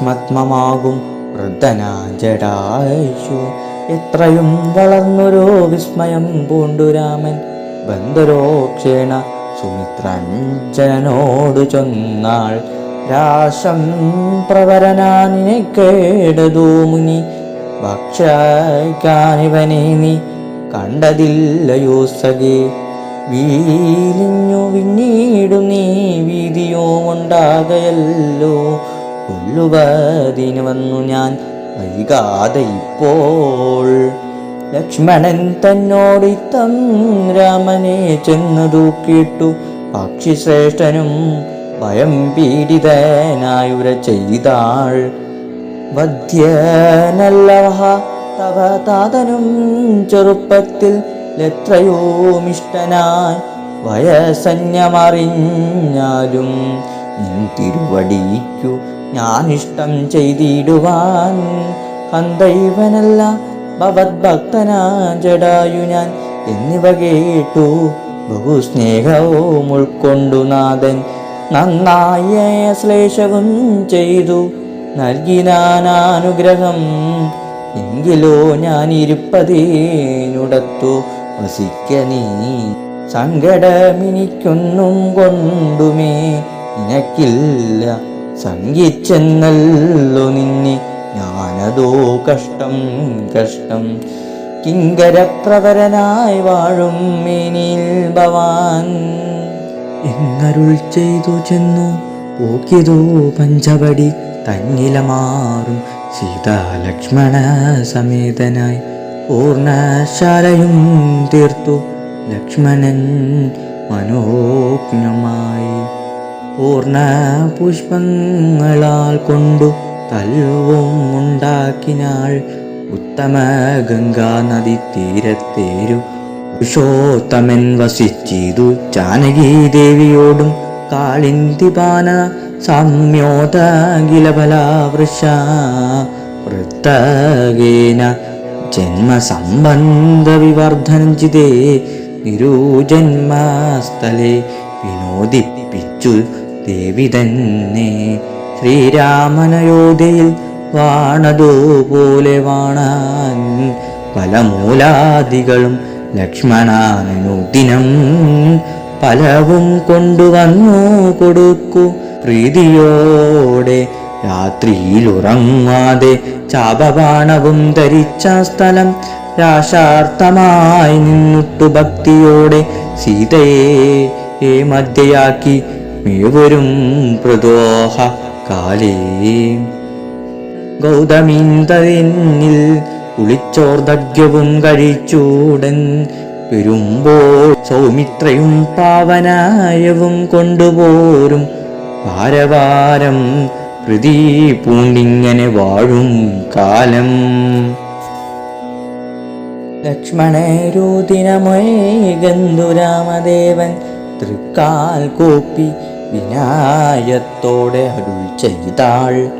ഭസ്മത്മമാകും വൃദ്ധനാജടായിഷു എത്രയും വളർന്നൊരു വിസ്മയം പൂണ്ടുരാമൻ രാമൻ. ബന്ധരോക്ഷേണ സുമിത്രഞ്ജനോടു ചൊന്നാൾ. രാശം പ്രവരനാനിനെ കേടതൂ മുനി. ഭക്ഷാനിവനെ നീ കണ്ടതില്ലയോ സഖി വീലിഞ്ഞു വിന്നീടു നീ വീതിയോ ഉണ്ടാകയല്ലോ കൊല്ലുവതിന് വന്നു ഞാൻ. വൈകാതെ ഇപ്പോൾ ലക്ഷ്മണൻ തന്നോട് ഇത്തം രാമനെ ചെന്നു തൂക്കിയിട്ടു. പക്ഷിശ്രേഷ്ഠനും ഭയം പീഡിതനായുര ചെയ്താൾ. വധ്യനല്ലവ തവ താതനും ചെറുപ്പത്തിൽ എത്രയോ മിഷ്ടനായി വയസന്യമറിഞ്ഞാലും തിരുവടിക്കു ഞാനിഷ്ടം ചെയ്തിടുവാൻ ഹന്തൈവനല്ല ഭവദ്ഭക്തനാ ജടായു ഞാൻ. എന്നിവ കേട്ടു ബഹുസ്നേഹവും ഉൾക്കൊണ്ടു നാഥൻ. നന്നായ ശ്ലേഷവും ചെയ്തു നൽകിനാനുഗ്രഹം എങ്കിലോ ഞാൻ ഇരുപ്പതേനുടത്തു വസിക്ക നീ. സങ്കടമിനിക്കൊന്നും കൊണ്ടുമേ നിനക്കില്ല. സംഗിച്ചെന്നല്ലോ നിന്നെ. ഞാനതോ കഷ്ടം കഷ്ടം. കിങ്കരപ്രവരനായി വാഴും മേനിൽ ഭവാൻ. എന്നരുൾ ചെയ്തു ചെന്നു പോക്കിയതോ പഞ്ചവടി. തന്നിലമാറും സീതാലക്ഷ്മണ സമേതനായി. പൂർണശാലയും തീർത്തു ലക്ഷ്മണൻ മനോജ്ഞമായി. പൂർണ പുഷ്പങ്ങളാൽ കൊണ്ടു തൽവും ഉണ്ടാക്കിനാൾ. ഉത്തമ ഗംഗാ നദി തീരത്തേരു പുരുഷോത്തമൻ വസിച്ചിതു ജാനകി ദേവിയോടും. കാളിന്തിപാന സംയോതകിലബലാവൃഷ വൃത്തകേന ജന്മസംബന്ധ വിവർദ്ധനഞ്ചിതേ നിരൂജന്മസ്ഥലെ വിനോദിപ്പിച്ചു ദേവി തന്നെ. ശ്രീരാമനയോധ്യയിൽ വാണതുപോലെ വാണാൻ പല മൂലാദികളും ലക്ഷ്മണാനു ദിനം പലവും കൊണ്ടുവന്നു കൊടുക്കൂ പ്രീതിയോടെ. രാത്രിയിൽ ഉറങ്ങാതെ ചാപബാണവും ധരിച്ച സ്ഥലം രാശാർത്ഥമായി നിന്നിട്ടു ഭക്തിയോടെ സീതയെ മധ്യയാക്കി മേവരും പ്രദോഹ കാലേ. ഗൗതമീന്തനിൽ കുളിച്ചോർദഗ്യവും കഴിച്ചൂടൻ വരുമ്പോൾ സൗമിത്രയും പാവനായവും കൊണ്ടുപോരും. ഭാരവാരം പ്രതി പൂണ്ടിങ്ങനെ വാഴും കാലം. ലക്ഷ്മണരൂതിനമൊയഗന്ധുരാമദേവൻ തൃക്കാൽ കോപ്പി വിനായത്തോടെ അരുൾ ചെയ്താൾ.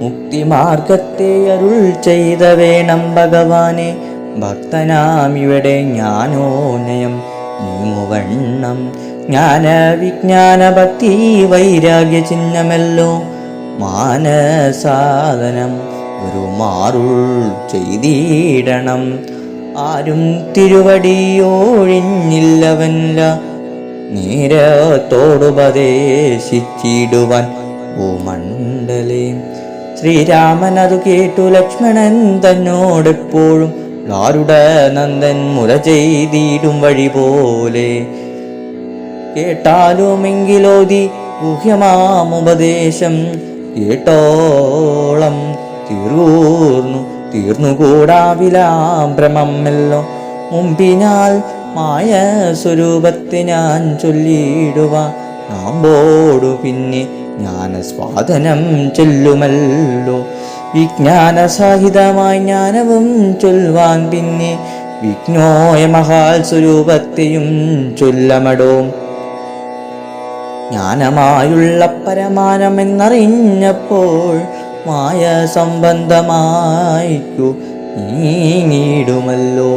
മുക്തിമാർഗത്തെ അരുൾ ചെയ്ത വേണം ഭഗവാനെ. ഭക്തനാം ഇവിടെ ജ്ഞാനോനയം നീമുവണ്ണം ജ്ഞാന വിജ്ഞാന ഭക്തി വൈരാഗ്യ ചിഹ്നമല്ലോ. മാനസാധനം ഒരു മാറുൾ ചെയ്തിടണം. ആരും തിരുവടിയോഴിഞ്ഞില്ലവല്ല നേരത്തോടുപദേശിച്ചിടുവാൻ ഭൂമണ്ഡലേ. മണ്ഡലേ ശ്രീരാമൻ അത് കേട്ടു ലക്ഷ്മണൻ തന്നോടെപ്പോഴും ലാരുടെ നന്ദൻ മുര ചെയ്തിടും വഴി പോലെ. കേട്ടാലുമെങ്കിലോതി ഗുഹ്യമാമുപദേശം കേട്ടോളം തീർന്നു തീർന്നുകൂടാ ഭ്രമമെല്ലോ മുമ്പിനാൽ മായ സ്വരൂപത്തെ ഞാൻ ചൊല്ലിയിടുക നാമ്പോടു പിന്നെ ജ്ഞാനസ്വാദനം ചൊല്ലുമല്ലോ. വിജ്ഞാനസഹിതമായി ജ്ഞാനവും ചൊല്ലുവാൻ പിന്നെ വിജ്ഞോയ മഹാൽ സ്വരൂപത്തെയും ചൊല്ലമടോ. ജ്ഞാനമായുള്ള പരമാനമെന്നറിഞ്ഞപ്പോൾ മായ സംബന്ധമായിക്കു നീങ്ങിടുമല്ലോ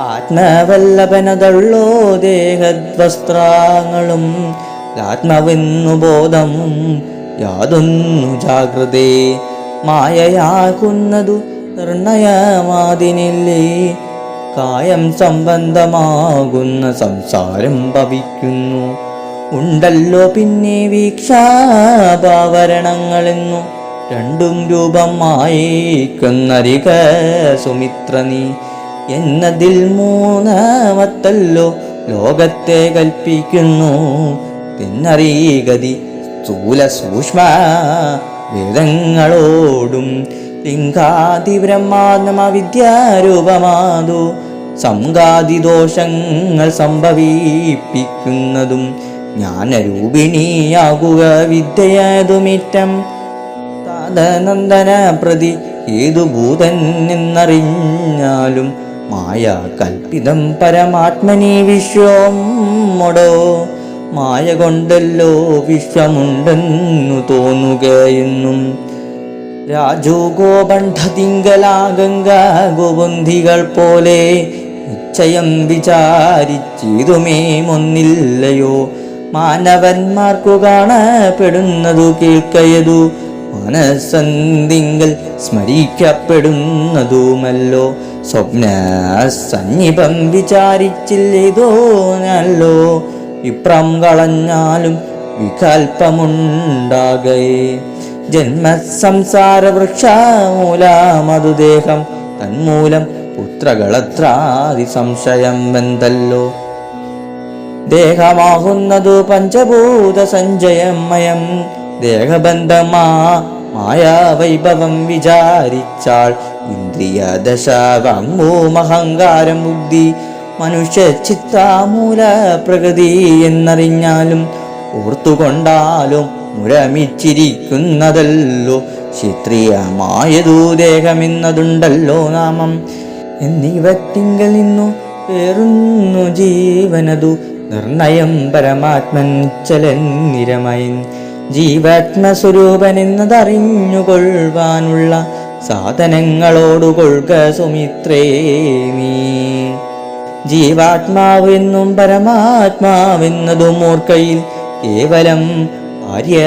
ആത്മവല്ലഭനതുള്ളോ ദേഹദ്വസ്ത്രാങ്ങളും ആത്മാവെന്നു ബോധം യാതൊന്നു ജാഗ്രതേ. മായയാകുന്നതു നിർണയമാതിനില്ലേ? കായം സംബന്ധമാകുന്ന സംസാരം ഭവിക്കുന്നു. ഉണ്ടല്ലോ പിന്നെ വീക്ഷാപാവരണങ്ങളെന്നു രണ്ടും രൂപം മായിക്കുന്നരിക സുമിത്ര നീ എന്നതിൽ മൂന്നാമത്തല്ലോ ലോകത്തെ കൽപ്പിക്കുന്നു. പിന്നറിയതി സ്ഥൂല സൂക്ഷ്മ വേദങ്ങളോടും ലിംഗാതി ബ്രഹ്മാത്മ വിദ്യാരൂപമാതു സംഘാതിദോഷങ്ങൾ സംഭവിപ്പിക്കുന്നതും ജ്ഞാനരൂപിണിയാകുക വിദ്യയതുമിറ്റം. തദനന്ദന പ്രതി ഏതു ഭൂതൻ എന്നറിഞ്ഞാലും മായ കൽപ്പിതം പരമാത്മനി വിശ്വം മൊടോ. മായ കൊണ്ടല്ലോ വിശ്വമുണ്ടെന്നു തോന്നുകയെന്നും രാജോഗോബണ്ഡതിങ്കലാഗംഗ ഗോപന്ധികൾ പോലെ നിശ്ചയം വിചാരിച്ചിതുമേ ഒന്നില്ലയോ മാനവന്മാർക്കു കാണപ്പെടുന്നതു കേൾക്കയതു മനസ്സന്തിങ്കൽ സ്മരിക്കപ്പെടുന്നതുമല്ലോ. സ്വപ്ന സന്നിപം വിചാരിച്ചില്ലേതോ നല്ലോ വിപ്രം കളഞ്ഞാലും വികൽപ്പമുണ്ടാകേ. ജന്മസംസാര വൃക്ഷമൂലമതുദേഹം തന്മൂലം പുത്രകളത്രാതി സംശയം വെന്തല്ലോ. ദേഹമാകുന്നതു പഞ്ചഭൂത സഞ്ചയമയം ദേഹബന്ധമാ മായാവൈഭവം വിചാരിച്ചാൾ ഇന്ദ്രിയ ദശ വാങ്ങോമഹങ്കാരം ബുദ്ധി മനുഷ്യ ചിത്താമൂല പ്രകൃതി എന്നറിഞ്ഞാലും ഓർത്തുകൊണ്ടാലും മുരമിച്ചിരിക്കുന്നതല്ലോ ക്ഷത്രിയമായതു ദേഹമെന്നതുണ്ടല്ലോ നാമം. എന്നിവറ്റിങ്കൽ നിന്നു വേറുന്നു ജീവനതു. നിർണയം പരമാത്മൻ ചലന്നിരമയൻ ജീവാത്മസ്വരൂപനെന്നതറിഞ്ഞുകൊള്ളുവാനുള്ള സാധനങ്ങളോടുകൊള്ളുക സുമിത്രേ നീ. ജീവാത്മാവെന്നും പരമാത്മാവെന്നതും മൂർക്കയിൽ കേവലം ഭാര്യ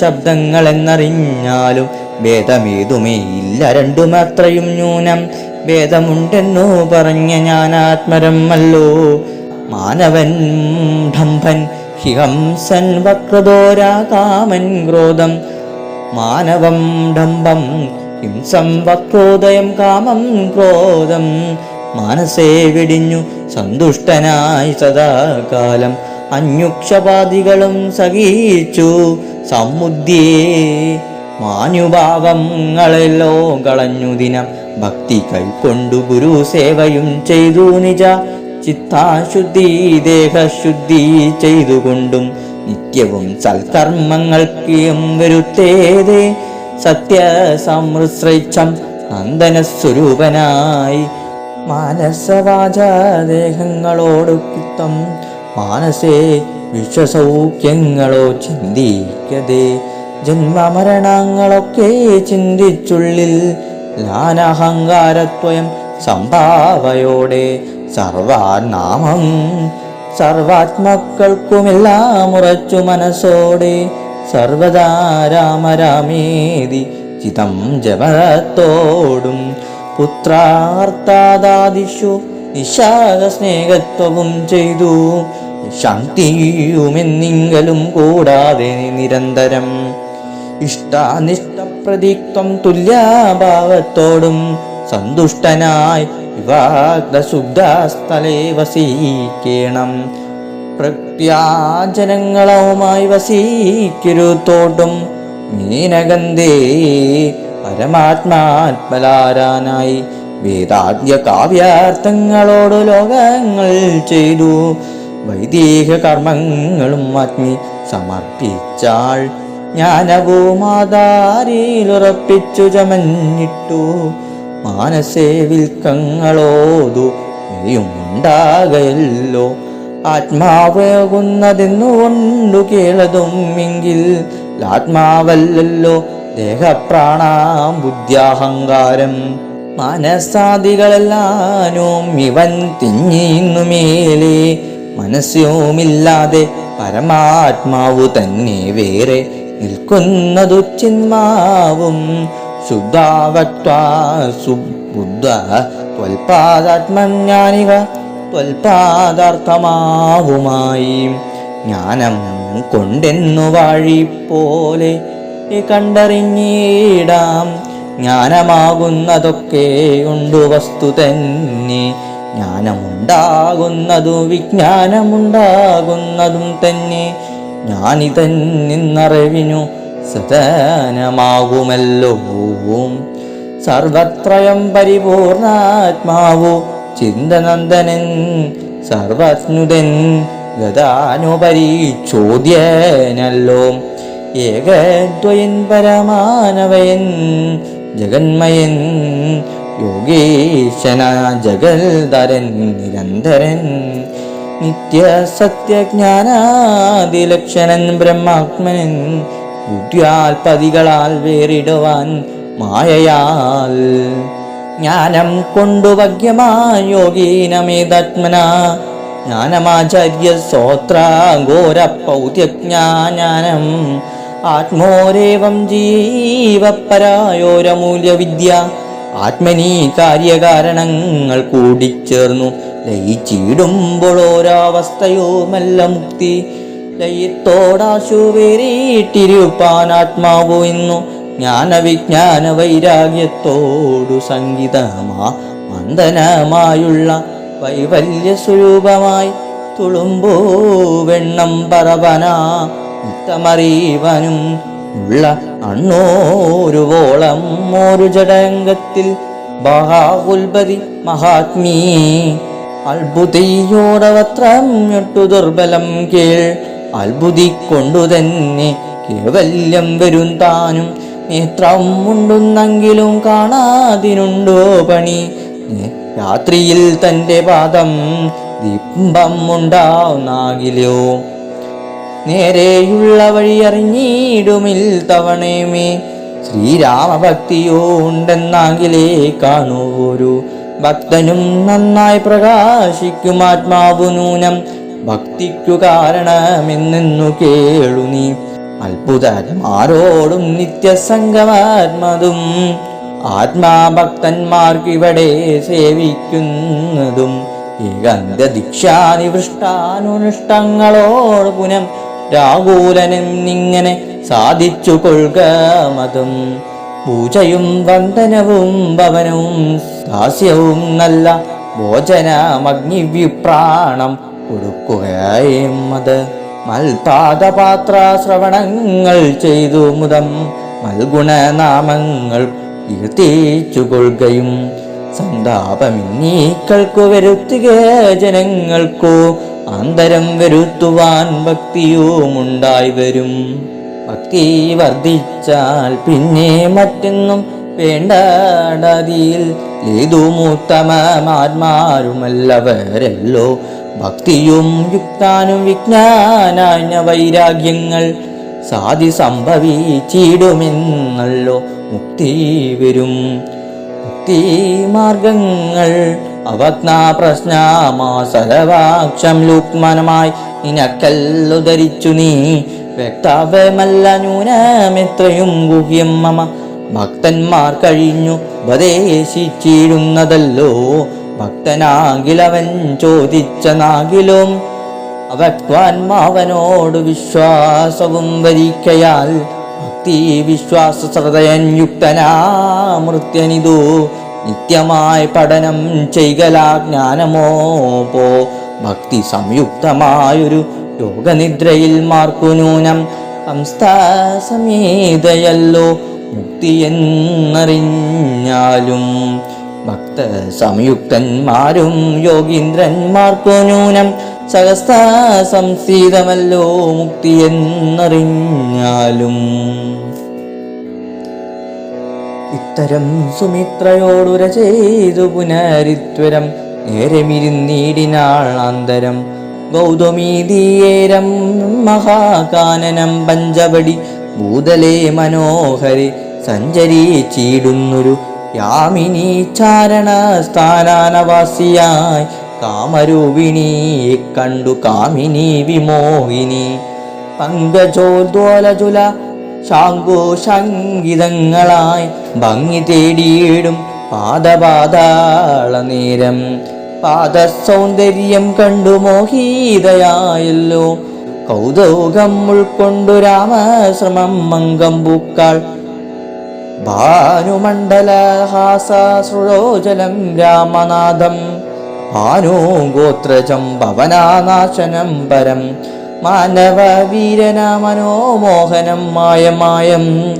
ശബ്ദങ്ങളെന്നറിഞ്ഞാലും ഭേദമേതുമേ ഇല്ല രണ്ടുമത്രയും ന്യൂനം ഭേദമുണ്ടെന്നു പറഞ്ഞ ഞാൻ ആത്മരമല്ലോ മാനവൻ ഡംഭൻ ഹിഹംസൻ വക്രദോരാ കാമൻ ക്രോധം. മാനവം ഡംബം ഹിംസം വക്രോദയം കാമം ക്രോധം. മാനസേ വെടിഞ്ഞു സന്തുഷ്ടനായി സദാകാലം. അന്യുക്ഷപാതികളും സഹിച്ചു സമുദ്ധിയേ. മാനുഭാവങ്ങളെല്ലോ കളഞ്ഞു ദിനം. ഭക്തി കൈക്കൊണ്ടു ഗുരു സേവയും ചെയ്തു നിജ. ചിത്താശുദ്ധി ദേഹശുദ്ധി ചെയ്തുകൊണ്ടും നിത്യവും സൽക്കർമ്മങ്ങൾക്കും വരുത്തേത്. സത്യസമൃശ്രൈച്ഛം നന്ദന സ്വരൂപനായി മാനസവാച ദേഹങ്ങളോടൊക്കിത്തം മാനസേ വിശ്വസൗഖ്യങ്ങളോ ചിന്തിക്കതേ. ജന്മമരണങ്ങളൊക്കെ ചിന്തിച്ചുള്ളിൽ ലാനഹങ്കാരത്വയം സംഭാവയോടെ സർവാനാമം സർവാത്മക്കൾക്കുമെല്ലാം ഉറച്ചു മനസ്സോടെ സർവദാ രാമരാമേതി ചിതം ജപത്തോടും പുത്രാർത്ഥാദാദിഷു നിശാക സ്നേഹത്വവും ചെയ്തു. ശാന്തിയുമെന്നിങ്കലും കൂടാതെ നിരന്തരം ഇഷ്ടാനിഷ്ടപ്രതിക്തം തുല്യഭാവത്തോടും സന്തുഷ്ടനായി വിവാദശുദ്ധസ്ഥലേ വസിക്കണം പ്രത്യാജനങ്ങളുമായി വസിക്കരുത്തോട്ടും മീനഗന്ധേ പരമാത്മാത്മലാരാനായി വേദാദ്യ കാവ്യാർത്ഥങ്ങളോട് ലോകങ്ങൾ ചെയ്തു. വൈദിക കർമ്മങ്ങളും ആത്മി സമർപ്പിച്ചാൾ ജ്ഞാനവും ആധാരിലുറപ്പിച്ചു ചമഞ്ഞിട്ടു. മാനസേ വിൽക്കങ്ങളോതു ഉണ്ടാകയല്ലോ ആത്മാവാകുന്നതെന്നുകൊണ്ടു കേളതും എങ്കിൽ ആത്മാവല്ലല്ലോ. ദേഹപ്രാണാം ബുദ്ധ്യാഹങ്കാരം മനസ്സാദികളെല്ലാനും ഇവൻ തിങ്ങിന്നു മേലെ മനസ്സുമില്ലാതെ പരമാത്മാവു തന്നെ വേറെ നിൽക്കുന്നതു ചിന്മാവും ശുദ്ധാവക്വാ സുബുദ്ധ ത്വൽപാദാർത്ഥമാവുമായി. ജ്ഞാനം കൊണ്ടെന്നു വാഴിപ്പോലെ പോലെ കണ്ടറിഞ്ഞിടാം. ജ്ഞാനമാകുന്നതൊക്കെ ഉണ്ടു വസ്തു തന്നെ. ജ്ഞാനമുണ്ടാകുന്നതു വിജ്ഞാനമുണ്ടാകുന്നതും തന്നെ. ജ്ഞാനിതന്നിന്നറിവിനു സദനമാകുമല്ലോ സർവത്രയം പരിപൂർണാത്മാവു ചിന്തനന്ദനൻ സർവസ്നുതൻ ഗതാനുപരി ചോദ്യനല്ലോ. ഏകദ്വയൻ പരമാനവയൻ ജഗന്മയൻ യോഗീശന ജഗൽധരൻ നിരന്തരൻ. നിത്യസത്യജ്ഞാനാദിലക്ഷണൻ ബ്രഹ്മാത്മനൻ ബുദ്ധ്യാൽപതികളാൽ വേറിടുവാൻ മായയാൽ. ജ്ഞാനം കൊണ്ടു ഭഗ്യമായോഗീനമേതാത്മന ജ്ഞാനമാചാര്യ സോത്രാഘോര പൗത്യജ്ഞാനം ആത്മോരേവം ജീവപരായോരമൂല്യവിദ്യ. ആത്മനീ കാര്യകാരണങ്ങൾ കൂടിച്ചേർന്നു. ലയിച്ചിടുമ്പോൾ ഓരോവസ്ഥയുമല്ല മുക്തി. ലയത്തോടാശു വേറിയിട്ടിരുപ്പാൻ ആത്മാവു ഇന്നു ജ്ഞാനവിജ്ഞാന വൈരാഗ്യത്തോടു സംഗീതമാ മന്ദനമായുള്ള വൈവല്യ സ്വരൂപമായി തുളുമ്പോ വെണ്ണം പറവന മുക്തമറിവനും ഉള്ള അണ്ണോരുവോളം ഒരു ജടങ്കത്തിൽ ബഹാകുൽപതി മഹാത്മീ. അത്ഭുതയോടവത്രം ഞൊട്ടു ദുർബലം കേൾ അത്ഭുതി കൊണ്ടു തന്നെ കേവല്യം വരും താനും. നേത്രം ഉണ്ടെന്നെങ്കിലും കാണാതിനുണ്ടോ പണി? രാത്രിയിൽ തന്റെ പാദം ദീപം ഉണ്ടാവുന്നാകിലോ നേരെയുള്ള വഴി അറിഞ്ഞിടുമിൽ തവണയുമേ. ശ്രീരാമഭക്തിയോ ഉണ്ടെന്നാകിലേ കാണൂരു ഭക്തനും നന്നായി പ്രകാശിക്കും ആത്മാവു നൂനം ഭക്തിക്കു കാരണമെന്നു കേളു നീ. ആരോടും നിത്യസംഗമാത്മതും ആത്മാഭക്തന്മാർക്കിവിടെ സേവിക്കുന്നതും. ഏകാന്ത ദീക്ഷാനിവൃഷ്ടാനുഷ്ഠങ്ങളോട് പുനം രാഹുലനും ഇങ്ങനെ സാധിച്ചു കൊള്ളുക മതം. പൂജയും വന്ദനവും ഭവനവും ദാസ്യവും നല്ല ഭോജനമഗ്നിവിപ്രാണം കൊടുക്കുകയും അത് മൽപാദപാത്ര ശ്രവണങ്ങൾ ചെയ്തു മുതം മൽഗുണനാമങ്ങൾ കീർത്തിച്ചു കൊള്ളുകയും സന്താപമിന്നീക്കൾക്കു വരുത്തുക ജനങ്ങൾക്കോ അന്തരം വരുത്തുവാൻ ഭക്തിയുമുണ്ടായി വരും. ഭക്തി വർദ്ധിച്ചാൽ പിന്നെ മറ്റൊന്നും വേണ്ടാടതിയിൽ ഏതുമുത്തമാത്മാരുമല്ലവരല്ലോ ഭക്തിയും യുക്താനും വിജ്ഞാനാന വൈരാഗ്യങ്ങൾ സാധി സംഭവിച്ചിടുമെന്നല്ലോ മുക്തി വരും. മുക്തി മാർഗങ്ങൾ അവജ്ഞാ പ്രശ്നമാസലവാക്ഷം ലുക്മനമായി നിനക്കല്ലു ധരിച്ചു നീ. വ്യക്താവമല്ല ന്യൂനമെത്രയും ഗുഹ്യം മമ. ഭക്തന്മാർ കഴിഞ്ഞു ഉപദേശിച്ചിടുന്നതല്ലോ ഭക്തനാകിലവൻ ചോദിച്ച നാകിലും അവക്വാൻമാവനോട് വിശ്വാസവും വരിക്കയാൽ ഭക്തി വിശ്വാസ ശ്രദ്ധയൻ യുക്തനാ മൃത്യനിതു നിത്യമായി പഠനം ചെയ്കലാ ജ്ഞാനമോ പോ. ഭക്തി സംയുക്തമായൊരു യോഗനിദ്രയിൽ മാർക്കു നൂനം സംസ്ഥാസമേതയല്ലോ. മുക്തി എന്നറിഞ്ഞാലും ഭക്ത സംയുക്തന്മാരും യോഗീന്ദ്രന്മാർക്കു ന്യൂനം സഹസ്ത സംസ്ഥിതമല്ലോ മുക്തി എന്നറിഞ്ഞാലും ഇത്തരം സുമിത്രയോടുര ചെയ്തു പുനരിത്വരം നേരമിരുന്നീടിനാൾ അന്തരം ഗൗതമീതീയേരം മഹാകാനനം പഞ്ചവടി ഭൂതലേ മനോഹരി സഞ്ചരിച്ചിടുന്നൊരു യാമിനി ചാരണ സ്ഥാനാനവാസിയായി കാമരൂപിണി കണ്ടു കാമിനി വിമോഹിനി. പങ്കജോദ്വോലജുല ശാങ്കുശങ്കിതങ്ങളായി ഭംഗി തേടിയിടും പാദപാതാള നേരം. പാദസൗന്ദര്യം കണ്ടു മോഹീതയായല്ലോ. കൗതുകം ഉൾക്കൊണ്ടു രാമശ്രമം മംഗം പൂക്കാൾ. ഭാനുമണ്ഡലഹാസൃജലം രാമനാഥം ഭാനുഗോത്രജം ഭവനാനാശനം പരം. മാനവവീരന മനോമോഹനം മായമായം.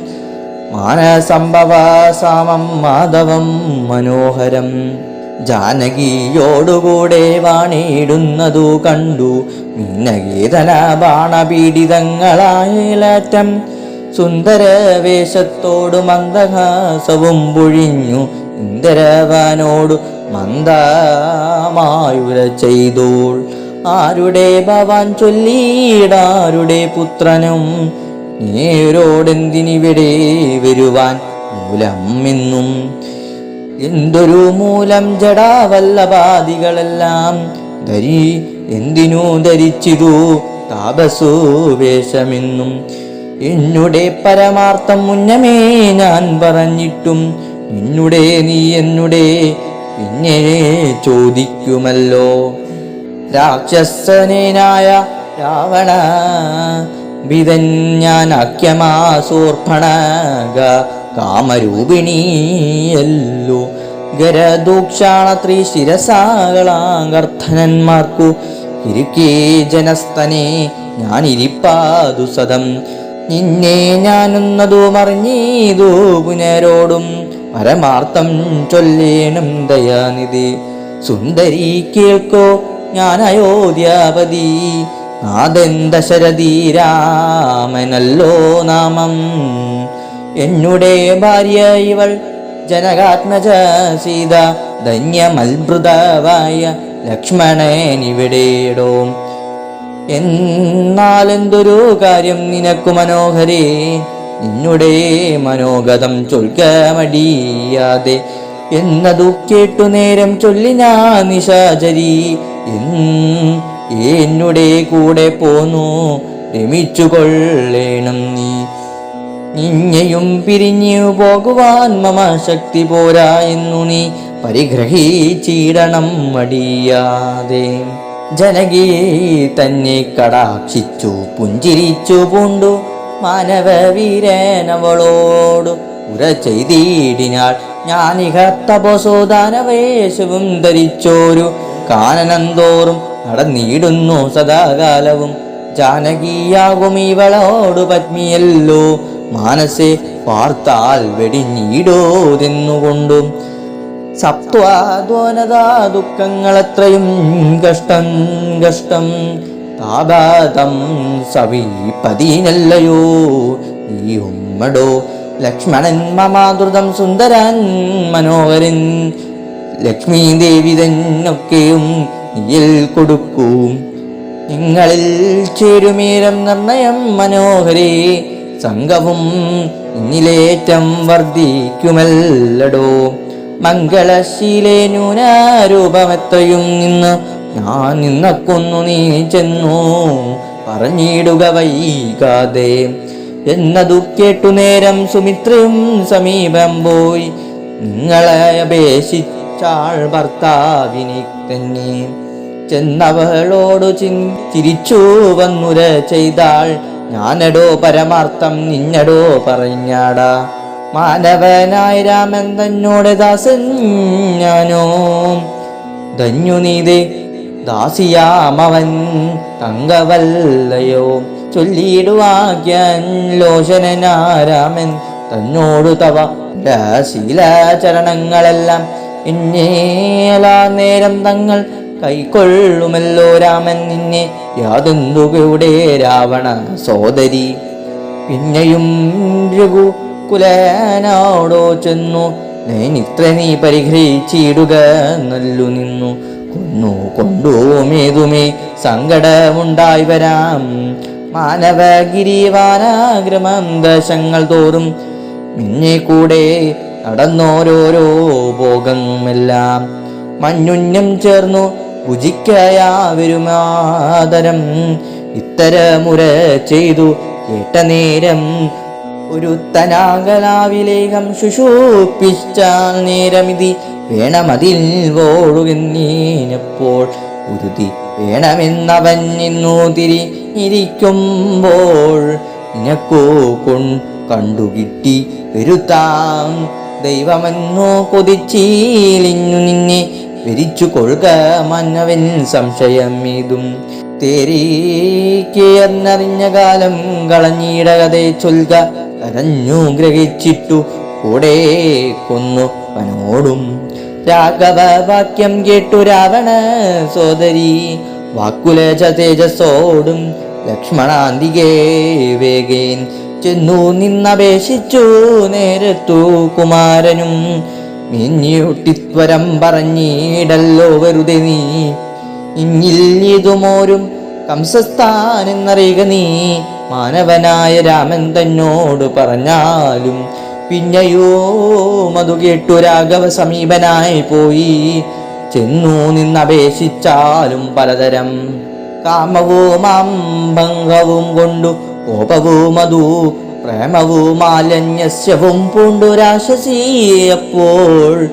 മാനസംഭവ സാമം മാധവം മനോഹരം. ജാനകിയോടുകൂടെ വാണിയിടുന്നതു കണ്ടു. മിന്നഗീതന ബാണപീഡിതങ്ങളായേലറ്റം സുന്ദരവേഷത്തോടു മന്ദഹാസവും പൊഴിഞ്ഞു ഇന്ദരവാനോടു മന്ദമായുര ചെയ്തോൾ. ആരുടെ ഭവാൻ ചൊല്ലിയിടാരുടെ പുത്രനും നേരോടെന്തിനിവിടെ വരുവാൻ മൂലം എന്നും എന്തൊരു മൂലം ജടാവല്ലപാദികളെല്ലാം ധരി എന്തിനു ധരിച്ചിതു താപസു വേഷമെന്നും. എന്നുടെ പരമാർത്ഥം മുന്നമേ ഞാൻ പറഞ്ഞിട്ടും നിന്നുടെ നീ എന്നുടെ പിന്നെ ചോദിക്കുമല്ലോ. രാക്ഷസനേനായ രാവണ വിതൻ ഞാൻ അക്യമാസൂർപ്പണക കാമരൂപിണിയല്ലോ ഗരദൂക്ഷാണ ത്രീ ശിരസാകളാങ്കർത്ഥനന്മാർക്കു ഇരിക്കേ ജനസ്തനെ ഞാൻ ഇരിപ്പാതു സദം. നിന്നെ ഞാനെന്നതു മറിഞ്ഞീതു പുനരോടും പരമാർത്ഥം ചൊല്ലേണം ദയാനിധി. സുന്ദരി കേൾക്കോ ഞാൻ അയോധ്യാപതി. നാഥൻ ദശരഥി രാമനല്ലോ നാമം. എന്നുടെ ഭാര്യ ഇവൾ ജനകാത്മജ സീത. ധന്യമത്ഭുതവായ ലക്ഷ്മണനിവിടേടോ. എന്നാലെന്തൊരു കാര്യം നിനക്കു മനോഹരേ? നിന്നുടെ മനോഗതം ചൊൽക്ക മടിയാതെ. എന്നതു കേട്ടു നേരം ചൊല്ലിനാ നിശാചരി. എന്നുടെ കൂടെ പോന്നു രമിച്ചു കൊള്ളേണം നീ. നിന്നെയും പിരിഞ്ഞു പോകുവാൻ മമ ശക്തി പോരാ എന്നു നീ പരിഗ്രഹിച്ചിടണം മടിയാതെ. ജനകി തന്നെ കടാക്ഷിച്ചു പുഞ്ചിരിച്ചു പൂണ്ടു. മാനവവീരനവളോടു ഉര ചെയ്തിടിനാൾ ഞാനിഹ തപസോദാനവേശവും ധരിച്ചോരു കാനനന്തോറും നടന്നിടുന്നു സദാകാലവും. ജാനകിയാകും ഇവളോടു പത്മിയല്ലോ മാനസെ വെടിഞ്ഞിടോ വെടിഞ്ഞിടോതെന്നുകൊണ്ടും സപ്ത്വാദ്വനതാ ദുഃഖങ്ങളത്രയും കഷ്ടം കഷ്ടം. താപാതം സവീപതിനല്ലയോ നീ ഉമ്മടോ ലക്ഷ്മണൻ മമാതൃതം സുന്ദരൻ മനോഹരൻ. ലക്ഷ്മി ദേവി തന്നൊക്കെയും നീയിൽ കൊടുക്കൂ. നിങ്ങളിൽ ചേരുമേരം നിർണയം മനോഹരേ. സംഘവും ഇന്നിലേറ്റം വർദ്ധിക്കുമല്ലടോ. മംഗളശീലേ ന്യൂനാരൂപമെത്തയും നിന്ന്. ഞാൻ നിന്നക്കൊന്നു നീ ചെന്നു. പറഞ്ഞിടുക വൈകാതെ. എന്നതു കേട്ടു നേരം സുമിത്രയും സമീപം പോയി. നിങ്ങളെ അപേക്ഷിച്ചാൾ ഭർത്താവിനെ തന്നെ. ചെന്നവളോടു ചിൻ തിരിച്ചു വന്നുര ചെയ്താൾ. ഞാനടോ പരമാർത്ഥം നിന്നടോ പറഞ്ഞാടാ. മാനവനായ രാമൻ തന്നോട് ദാസൻ ഞാനോ. ധന്യു നീതി ദാസിയാമവൻ തങ്കവല്ലയോ. ചൊല്ലിയിടുവാക്യാൻ ലോചനനാരാമൻ തന്നോടു തവ. ശീലാചരണങ്ങളെല്ലാം ഇന്നേലാ നേരം തങ്ങൾ കൈക്കൊള്ളുമല്ലോ രാമൻ നിന്നെ. യാതൊന്തുകയുടെ രാവണ സോദരി പിന്നെയും രഘു കുലനോടോ ചെന്നു. നേനിത്ര നീ പരിഗ്രഹിച്ചിടുക നല്ലു നിന്നു. കൊന്നു കൊണ്ടുമേതുമേ സങ്കടമുണ്ടായി വരാം. മാനവഗിരിവാനാഗ്രമം ദശങ്ങൾ തോറും മിന്നെ കൂടെ നടന്നോരോരോ ഭോഗമെല്ലാം മഞ്ഞുഞ്ഞം ചേർന്നു ഭുജിക്കയാവരുമാതരം ഇത്തരമുര ചെയ്തു കേട്ട നേരം ഒരു തനാകലാവിലേഖം ശുശൂപ്പിച്ചാൽ നേരമിതി വേണമതിൽ വോഴുകന്നീനപ്പോൾ ഉരുതി വേണമെന്നവൻ നിന്നു തിരി ഇരിക്കുമ്പോൾ നിനക്കോ കൊൺ കണ്ടുകിട്ടി വരുത്താം. ദൈവമെന്നോ കൊതിച്ചീലിഞ്ഞു നിന്നെ വിരിച്ചു കൊഴുക മന്നവൻ സംശയം ഇതും തേരീക്കേർന്നറിഞ്ഞ കാലം കളഞ്ഞീടകതെ ചൊൽക കരഞ്ഞു ഗ്രഹിച്ചിട്ടു കൂടെ കൊന്നു വനോടും രാഘവ വാക്യം കേട്ടു രാവണ സോദരി. വാക്കുലേജ തേജസ്സോടും ലക്ഷ്മണാന്തികേ വേഗേൻ. ചെന്നു നിന്നപേക്ഷിച്ചു നേരത്തു കുമാരനും. മിഞ്ഞിയൊട്ടിത്വരം പറഞ്ഞിടല്ലോ വെറുതെ നീ. ഇഞ്ഞിൽ ഇതുമോരും കംസസ്ഥാനെന്നറിയുക നീ. മാനവനായ രാമൻ തന്നോട് പറഞ്ഞാലും പിന്നെയോ മതു കേട്ടു രാഘവ സമീപനായി പോയി. ചെന്നു നിന്നപേക്ഷിച്ചാലും പലതരം കാമവും അംഭംഗവും കൊണ്ടു കോപവും അതു പ്രേമവും മാലന്യസ്യവും പൂണ്ടു രാശസിയപ്പോൾ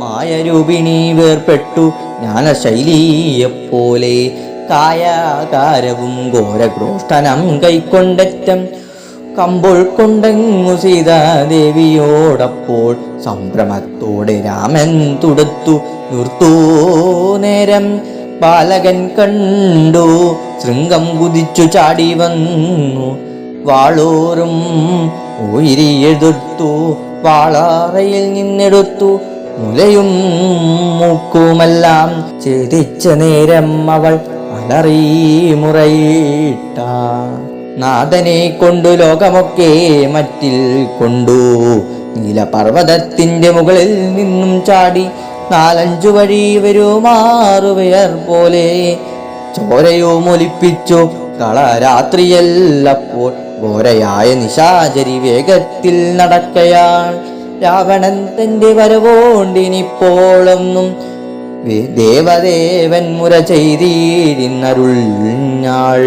മായരൂപിണി വേർപ്പെട്ടു ജ്ഞാനശൈലിയെപ്പോലെ കായാകാരവും ഘോരക്രോഷ്ടനം കൈക്കൊണ്ടറ്റം കമ്പോൾ കൊണ്ടെങ്ങു സീതാദേവിയോടപ്പോൾ സംഭ്രമത്തോടെ രാമൻ തുടുത്തു നിർത്തൂ നേരം. ബാലകൻ കണ്ടു ശൃംഗം കുതിച്ചു ചാടി വന്നു. വാളോറും ഉയിരി എഴുത്തു വാളാറയിൽ നിന്നെടുത്തു. മുലയും മൂക്കുമെല്ലാം ചേതിച്ച നേരം അവൾ അലറി മുറയിട്ട നാഥനെ കൊണ്ടു ലോകമൊക്കെ മറ്റിൽ കൊണ്ടു. നീലപർവതത്തിന്റെ മുകളിൽ നിന്നും ചാടി നാലഞ്ചു വഴി വരുമാറുവയർ പോലെ ചോരയോ മൊലിപ്പിച്ചു കളരാത്രിയല്ലപ്പോൾ ഘോരയായ നിശാചരി വേഗത്തിൽ നടക്കയാൾ. രാവണൻ തന്റെ വരവോണ്ടിനിപ്പോളൊന്നും ദേവദേവൻ മുര ചെയ്തീരിന്നരുൾ ഞാൾ